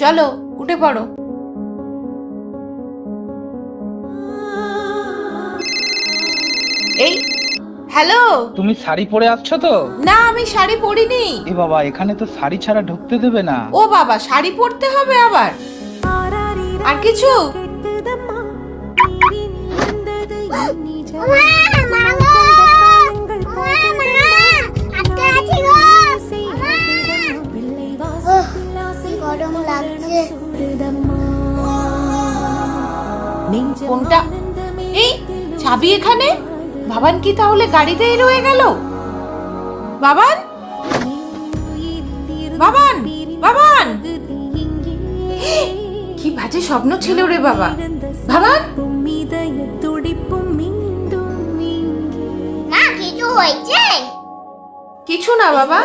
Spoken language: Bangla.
চলো উঠে পড়ো। এই হ্যালো? তুমি শাড়ি পরে আসছো তো? না আমি শাড়ি পরিনি। এ বাবা এখানে তো শাড়ি ছাড়া ঢুকতে দেবে না। ও বাবা শাড়ি পরতে হবে আবার? আর কিছু? গরম লাগছে। কোনটা? এই চাবি এখানে? বাবান কি তাহলে গাড়িতেই রয়ে গেল? বাবান বাবান বাবান কি বাজে স্বপ্ন ছিল রে বাবা। বাবান কিছু হয়েছে? কিছু না বাবা।